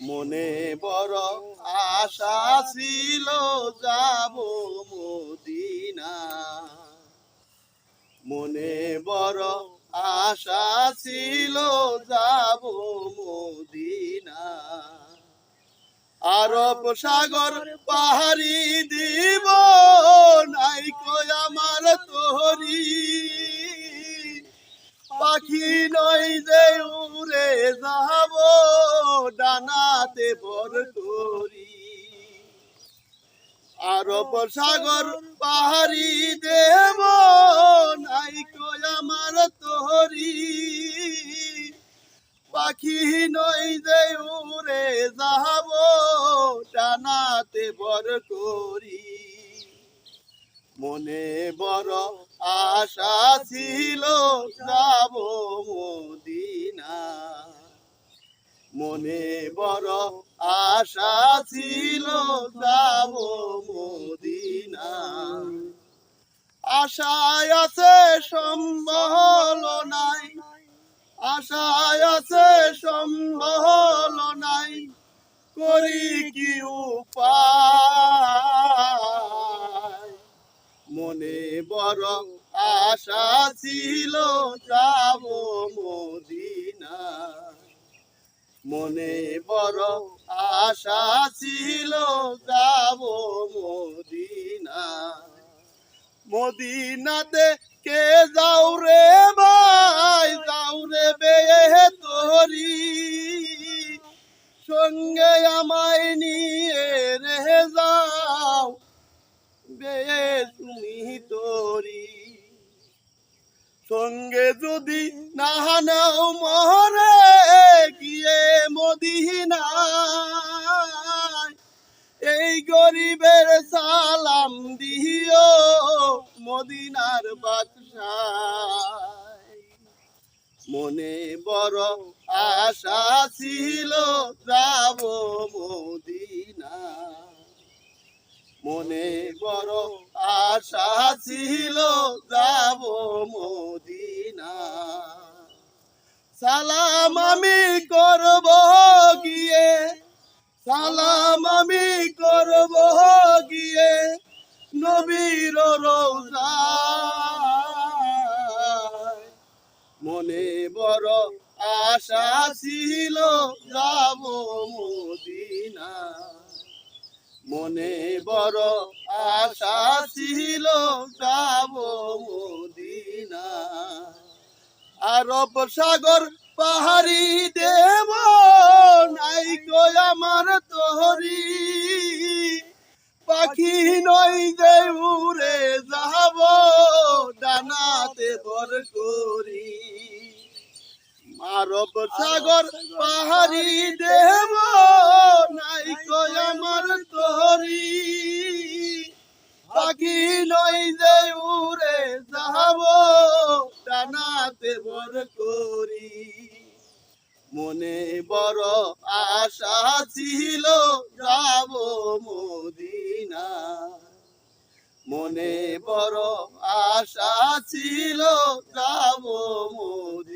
মনে বড় আশা ছিল যাব মদিনা। মনে বড় আশা ছিল যাব মদিনা। আরব সাগর পাহাড়ি দিব নাই কই আমার তোহরি পাখি নই যে উড়ে যাব ডানাতে বর করি আরব সাগর পাহাড়ি দেব, নাই কই আমার তোহরি পাখি নই যে উড়ে যাব টানাতে বর করি মনে বড় আশা ছিল যাব মনে বড় আশা ছিল যাব মদিনা। আশায় আছে সম্বল নাই, আশায় আছে সম্বল নাই, করি কি উপায়? মনে বড় আশা ছিল যাব মদিনা। মনে বড় আশা ছিল, যাব মদিনা। মদিনাতে কে যাও রে ভাই? যাও রে বেয়ে তোরি সঙ্গে আমায় নিয়ে রে যাও দিও মদিনার বাদশায়। মনে বড় আশা ছিল যাব মদিনা। মনে বড় আশা ছিল যাব মদিনা। সালাম আমি করব গিয়ে, সালাম আমি করব মনে বড় আশা ছিল যাব মদিনা। মনে বড় আশা ছিল যাব মদিনা। আরব সাগর পাহাড়ি দেব, নাই গো আমার তোহরি। পাখি নই যে উড়ে যাব, ডানাতে বর করি। আরব সাগর পাহাড়ি দেব নাই গো আমার তোহরি পাখি নই যে উড়ে যাব টানাতে বর করি। মনে বড় আশা ছিল যাব মদিনা মনে বড় আশা ছিল যাব মদিনা